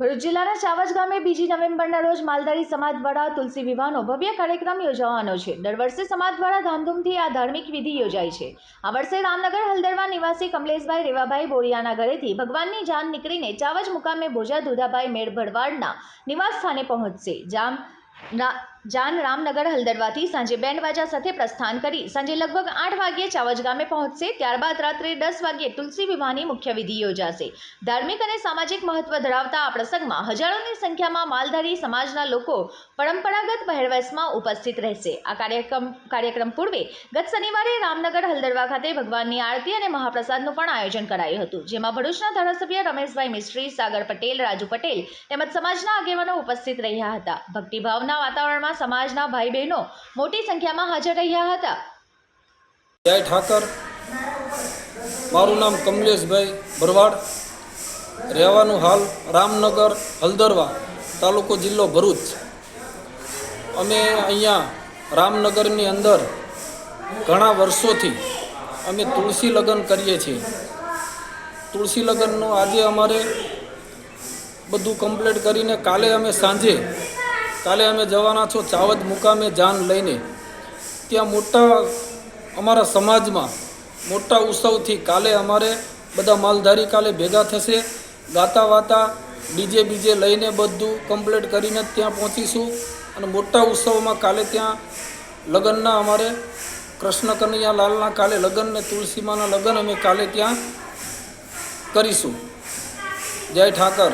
ભરૂચ જિલ્લાના ચાવજ ગામે બીજી નવેમ્બરના રોજ માલધારી સમાજ દ્વારા તુલસી વિવાહનો ભવ્ય કાર્યક્રમ યોજાવાનો છે. દર વર્ષે સમાજ દ્વારા ધામધૂમથી આ ધાર્મિક વિધિ યોજાય છે. આ વર્ષે રામનગર, હલદરવા નિવાસી કમલેશભાઈ રેવાભાઈ બોરિયાના ઘરેથી ભગવાનની જાન નીકળીને ચાવજ મુકામે ભોજા દુધાભાઈ મેળ ભરવાડના નિવાસ સ્થાને પહોંચશે. જામ જાન રામનગર હલદરવાથી સાંજે બેન્ડ બાજા સાથે પ્રસ્થાન કરી. સાંજે લગભગ આઠ વાગ્યે ચાવજ ગામે પહોંચશે. ત્યારબાદ રાત્રે દસ વાગ્યે તુલસી વિવાહની મુખ્ય વિધિ યોજાશે. ધાર્મિક અને સામાજિક મહત્વ ધરાવતા આ પ્રસંગમાં હજારોની સંખ્યામાં માલધારી સમાજના લોકો પરંપરાગત પહેરવેશમાં ઉપસ્થિત રહેશે. આ કાર્યક્રમ કાર્યક્રમ પૂર્વે ગત શનિવારે રામનગર હલદરવા ખાતે ભગવાનની આરતી અને મહાપ્રસાદનું પણ આયોજન કરાયું હતું. જેમાં ભરૂચના ધારાસભ્ય રમેશભાઈ મિસ્ત્રી, સાગર પટેલ, રાજુ પટેલ તેમજ સમાજના આગેવાનો ઉપસ્થિત રહ્યા હતા. ભક્તિભાવના વાતાવરણમાં સમાજના ભાઈ બહેનો મોટી સંખ્યામાં હાજર રહ્યા હતા. જય ઠાકર. મારું નામ કમલેશભાઈ ભરવાડ. રહેવાનું હાલ રામનગર, હલદરવા તાલુકો જિલ્લો ભરૂચ. અમે અહીંયા રામનગરની અંદર ઘણા વર્ષોથી અમે તુલસી લગ્ન કરીએ છીએ. તુલસી લગ્નનું આજે અમારે બધું કમ્પ્લીટ કરીને કાલે અમે સાંજે કાલે અમે જવાના છો ચાવદ મુકામે જાન લઈને. ત્યાં મોટા અમારા સમાજમાં મોટા ઉત્સવથી કાલે અમારે બધા માલધારી કાલે ભેગા થશે. ગાતા વાતા, ડીજે બીજે લઈને બધું કમ્પ્લીટ કરીને ત્યાં પહોંચીશું. અને મોટા ઉત્સવમાં કાલે ત્યાં લગ્નના અમારે કૃષ્ણ કનૈયાલાલના કાલે લગ્ન ને તુલસીમાના લગ્ન અમે કાલે ત્યાં કરીશું. જય ઠાકર.